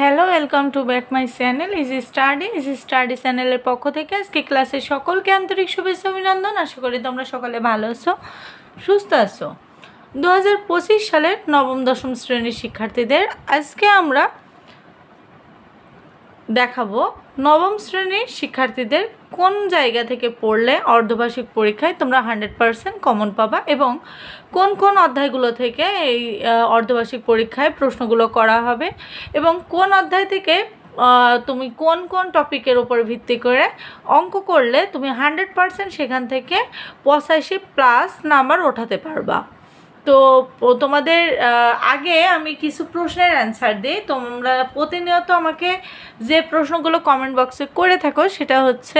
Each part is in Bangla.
Hello welcome to back my channel is study is study চ্যানেলের পক্ষ থেকে আজকে ক্লাসের সকলকে আন্তরিক শুভেচ্ছা অভিনন্দন। আশা করি তোমরা সকলে ভালো আছো, সুস্থ আছো। দু হাজার পঁচিশ সালের নবম দশম শ্রেণির শিক্ষার্থীদের আজকে আমরা দেখাবো নবম শ্রেণির শিক্ষার্থীদের কোন জায়গা থেকে পড়লে অর্ধবার্ষিক পরীক্ষায় তোমরা হান্ড্রেড পারসেন্ট কমন পাবা এবং কোন কোন অধ্যায়গুলো থেকে এই অর্ধবার্ষিক পরীক্ষায় প্রশ্নগুলো করা হবে এবং কোন অধ্যায় থেকে তুমি কোন কোন টপিকের উপর ভিত্তি করে অঙ্ক করলে তুমি হান্ড্রেড পারসেন্ট সেখান থেকে পঁচাশি প্লাস নাম্বার ওঠাতে পারবা। তো তোমাদের আগে আমি কিছু প্রশ্নের অ্যান্সার দিই। তোমরা প্রতিনিয়ত আমাকে যে প্রশ্নগুলো কমেন্ট বক্সে করে থাকো, সেটা হচ্ছে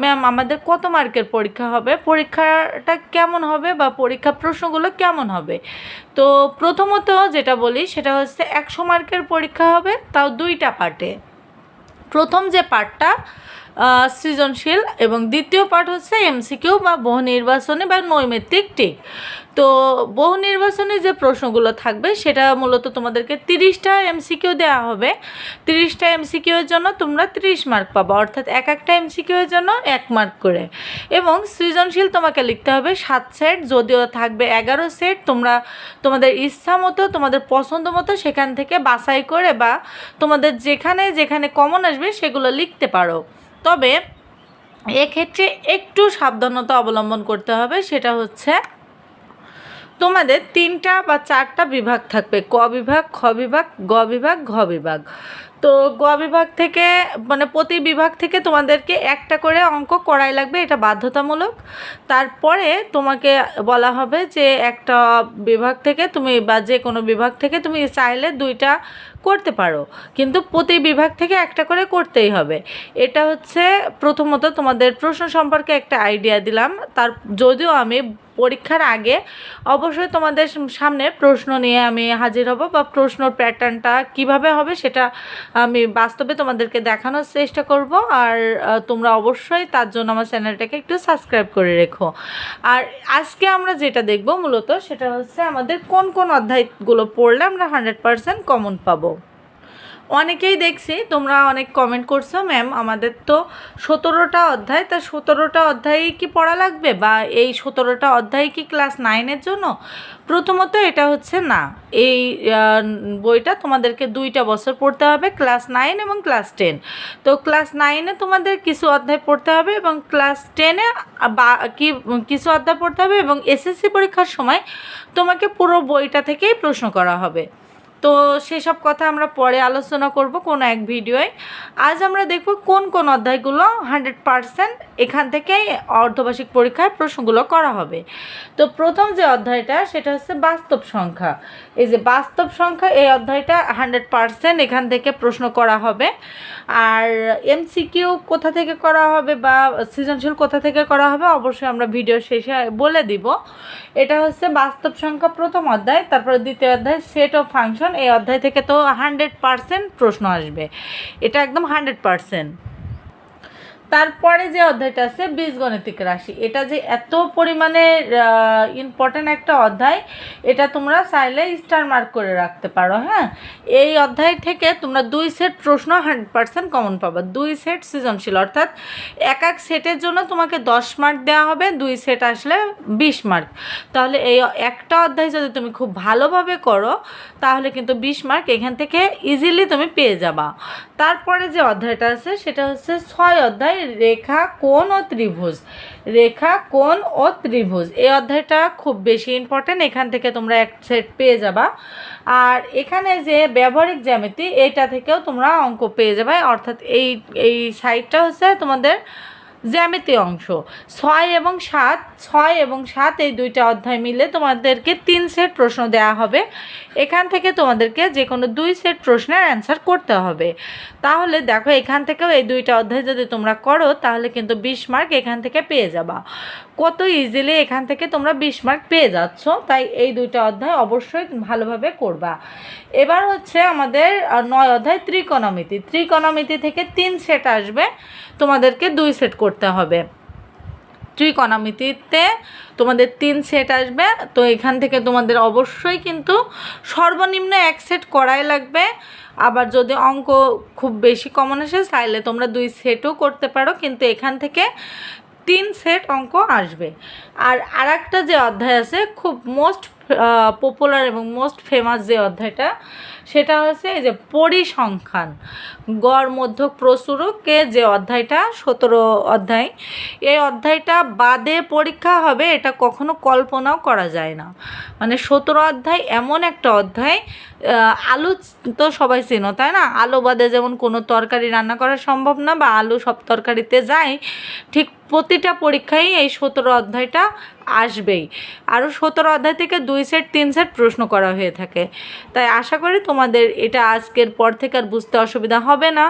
ম্যাম আমাদের কত মার্কের পরীক্ষা হবে? পরীক্ষাটা কেমন হবে বা পরীক্ষা প্রশ্নগুলো কেমন হবে? তো প্রথমত যেটা বলি, সেটা হচ্ছে একশো মার্কের পরীক্ষা হবে, তাও দুইটা পার্টে প্রথম যে পার্টটা সৃজনশীল এবং দ্বিতীয় পার্ট হচ্ছে এমসিকিউ বা বহু নির্বাচনী বা নৈমিত্তিক টিক তো বহু নির্বাচনী যে প্রশ্নগুলো থাকবে, সেটা মূলত তোমাদেরকে তিরিশটা এমসিকিউ দেওয়া হবে। তিরিশটা এমসিকিউ এর জন্য তোমরা তিরিশ মার্ক পাবা, অর্থাৎ এক একটা এমসিকিউ এর জন্য এক মার্ক করে। এবং সৃজনশীল তোমাকে লিখতে হবে সাত সেট যদিও থাকবে এগারো সেট তোমরা তোমাদের ইচ্ছা মতো, তোমাদের পছন্দ মতো সেখান থেকে বাছাই করে বা তোমাদের যেখানে যেখানে কমন আসবে সেগুলো লিখতে পারো। তবে এক্ষেত্রে একটু সাবধানতা অবলম্বন করতে হবে, সেটা হচ্ছে তোমাদের তিনটা বা চারটা বিভাগ থাকবে। ক বিভাগ খ বিভাগ গ বিভাগ ঘ বিভাগ। তো গ বিভাগ থেকে মানে প্রতি বিভাগ থেকে তোমাদেরকে একটা করে অঙ্ক করাই লাগবে, এটা বাধ্যতামূলক। তারপরে তোমাকে বলা হবে যে একটা বিভাগ থেকে তুমি বা যে কোনো বিভাগ থেকে তুমি চাইলে দুইটা করতে পারো। কিন্তু প্রতি বিভাগ থেকে একটা করে করতেই হবে। এটা হচ্ছে প্রথমত তোমাদের প্রশ্ন সম্পর্কে একটা আইডিয়া দিলাম। তার, যদিও আমি পরীক্ষার আগে অবশ্যই তোমাদের সামনে প্রশ্ন নিয়ে আমি হাজির হব বা প্রশ্নর প্যাটার্নটা কীভাবে হবে সেটা আমি বাস্তবে তোমাদেরকে দেখানোর চেষ্টা করব আর তোমরা অবশ্যই তার জন্য আমার চ্যানেলটাকে একটু সাবস্ক্রাইব করে রেখো। আর আজকে আমরা যেটা দেখব মূলত সেটা হচ্ছে আমাদের কোন কোন অধ্যায়গুলো পড়লে আমরা হান্ড্রেড পারসেন্ট কমন পাবো। অনেকেই দেখছি, তোমরা অনেক কমেন্ট করছ ম্যাম আমাদের তো সতেরোটা অধ্যায়, তা সতেরোটা অধ্যায় কি পড়া লাগবে? বা এই সতেরোটা অধ্যায় কি ক্লাস নাইনের জন্য? প্রথমত এটা হচ্ছে না, এই বইটা তোমাদেরকে দুইটা বছর পড়তে হবে ক্লাস নাইন এবং ক্লাস টেন তো ক্লাস নাইনে তোমাদের কিছু অধ্যায় পড়তে হবে এবং ক্লাস টেনে বা, কি, কিছু অধ্যায় পড়তে হবে এবং এসএসসি পরীক্ষার সময় তোমাকে পুরো বইটা থেকেই প্রশ্ন করা হবে। তো সেসব কথা আমরা পরে আলোচনা করব কোনো এক ভিডিওয়। আজ আমরা দেখব কোন কোন অধ্যায়গুলো হান্ড্রেড পারসেন্ট এখান থেকেই অর্ধবার্ষিক পরীক্ষায় প্রশ্নগুলো করা হবে। তো প্রথম যে অধ্যায়টা সেটা হচ্ছে বাস্তব সংখ্যা। এই যে বাস্তব সংখ্যা, এই অধ্যায়টা হান্ড্রেড পারসেন্ট এখান থেকে প্রশ্ন করা হবে। আর এমসিকিউ কোথা থেকে করা হবে বা সৃজনশীল কোথা থেকে করা হবে অবশ্যই আমরা ভিডিও শেষে বলে দিব। এটা হচ্ছে বাস্তব সংখ্যা প্রথম অধ্যায়, তারপর দ্বিতীয় অধ্যায় সেট অফ ফাংশন এই অধ্যায় থেকে তো হান্ড্রেড পারসেন্ট প্রশ্ন আসবে। এটা একদম হান্ড্রেড পারসেন্ট তারপরে যে অধ্যায়টা আছে, বীজগণিতিক রাশি, এটা যে এত পরিমাণে ইম্পর্ট্যান্ট একটা অধ্যায়, এটা তোমরা চাইলে স্টার মার্ক করে রাখতে পারো হ্যাঁ? এই অধ্যায় থেকে তোমরা দুই সেট প্রশ্ন হান্ড্রেড পার্সেন্ট কমন পাবে। দুই সেট সৃজনশীল, অর্থাৎ এক এক সেটের জন্য তোমাকে দশ মার্ক দেওয়া হবে, দুই সেট আসলে বিশ মার্ক তাহলে এই একটা অধ্যায় যদি তুমি খুব ভালোভাবে করো, তাহলে কিন্তু বিশ মার্ক এখান থেকে ইজিলি তুমি পেয়ে যাবা। তারপরে যে অধ্যায়টা আছে, সেটা হচ্ছে ছয় অধ্যায় রেখা কোণ ও ত্রিভুজ। রেখা কোণ ও ত্রিভুজ। এই অধ্যায়টা খুব বেশি ইম্পর্টেন্ট এখান থেকে তোমরা এক সেট পেয়ে যাবা। আর এখানে যে ব্যবহারিক জ্যামিতি, এটা থেকেও তোমরা অঙ্ক পেয়ে যাবে। অর্থাৎ এই এই সাইডটা হচ্ছে তোমাদের জ্যামিতি অংশ। ছয় এবং সাত, ছয় এবং সাত এই দুইটা অধ্যায় মিলে তোমাদেরকে তিন সেট প্রশ্ন দেওয়া হবে। এখান থেকে তোমাদেরকে যে কোনো দুই সেট প্রশ্নের অ্যান্সার করতে হবে। তাহলে দেখো, এখান থেকেও এই দুইটা অধ্যায় যদি তোমরা করো, তাহলে কিন্তু বিশ মার্ক এখান থেকে পেয়ে যাবা। কত ইজিলি এখান থেকে তোমরা বিশ মার্ক পেয়ে যাচ্ছ, তাই এই দুইটা অধ্যায় অবশ্যই ভালোভাবে করবা। এবার হচ্ছে আমাদের নয় অধ্যায় ত্রিকোণমিতি। ত্রিকোণমিতি থেকে তিন সেট আসবে, তোমাদেরকে দুই সেট করতে হবে। ত্রিকোণামিতিতে তোমাদের তিন সেট আসবে, তো এখান থেকে তোমাদের অবশ্যই কিন্তু সর্বনিম্ন এক সেট করাই লাগবে। আবার যদি অঙ্ক খুব বেশি কমন আসে চাইলে তোমরা দুই সেটও করতে পারো, কিন্তু এখান থেকে তিন সেট অঙ্ক আসবে। আর আরেকটা যে অধ্যায় আছে খুব মোস্ট পপুলার এবং মোস্ট ফেমাস যে অধ্যায়টা, সেটা হচ্ছে এই যে পরিসংখ্যান, গড় মধ্য প্রচুরকে যে অধ্যায়টা, সতেরো অধ্যায়, এই অধ্যায়টা বাদে পরীক্ষা হবে, এটা কখনো কল্পনাও করা যায় না। মানে সতেরো অধ্যায় এমন একটা অধ্যায় আলু তো সবাই চেনো, তাই না? আলু বাদে যেমন কোনো তরকারি রান্না করা সম্ভব না, বা আলু সব তরকারিতে যায়, ঠিক প্রতিটা পরীক্ষায় এই সতেরো অধ্যায়টা আসবেই। আরও সতেরো অধ্যায় থেকে দুই সেট তিন সেট প্রশ্ন করা হয়ে থাকে। তাই আশা করি তোমাদের এটা আজকের পর থেকে আর বুঝতে অসুবিধা হবে না।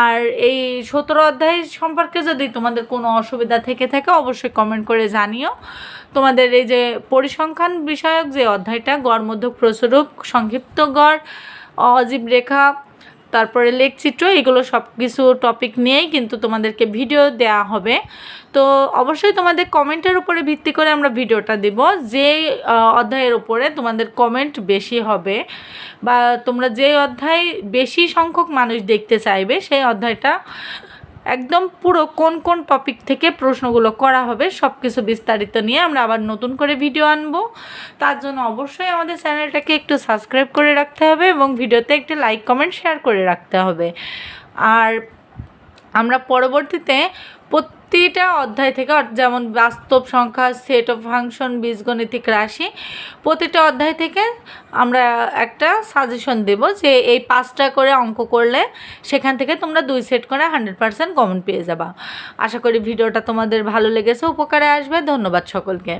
আর এই সতেরো অধ্যায় সম্পর্কে যদি তোমাদের কোনো অসুবিধা থেকে থাকে, অবশ্যই কমেন্ট করে জানিও। তোমাদের এই যে পরিসংখ্যান বিষয়ক যে অধ্যায়টা গড় মধ্য প্রচুরক সংক্ষিপ্ত গড়, অজীব রেখা তারপরে লেখচিত্র এগুলো সব কিছু টপিক নিয়েই কিন্তু তোমাদেরকে ভিডিও দেওয়া হবে। তো অবশ্যই তোমাদের কমেন্টের উপরে ভিত্তি করে আমরা ভিডিওটা দেব, যে অধ্যায়ের উপরে তোমাদের কমেন্ট বেশি হবে বা তোমরা যে অধ্যায় বেশি সংখ্যক মানুষ দেখতে চাইবে, সেই অধ্যায়টা একদম পুরো কোন কোন টপিক থেকে প্রশ্নগুলো করা হবে সব কিছু বিস্তারিত নিয়ে আমরা আবার নতুন করে ভিডিও আনব। তার জন্য অবশ্যই আমাদের চ্যানেলটাকে একটু সাবস্ক্রাইব করে রাখতে হবে এবং ভিডিওতে একটি লাইক কমেন্ট শেয়ার করে রাখতে হবে। আর আমরা পরবর্তীতে প্রতিটা অধ্যায় থেকে যেমন বাস্তব সংখ্যা সেট অফ ফাংশন বীজগণিতিক রাশি, প্রতিটা অধ্যায় থেকে আমরা একটা সাজেশন দেব যে এই পাঁচটা করে অঙ্ক করলে সেখান থেকে তোমরা দুই সেট করে হান্ড্রেড পারসেন্ট কমন পেয়ে যাবা। আশা করি ভিডিওটা তোমাদের ভালো লেগেছে, উপকারে আসবে। ধন্যবাদ সকলকে।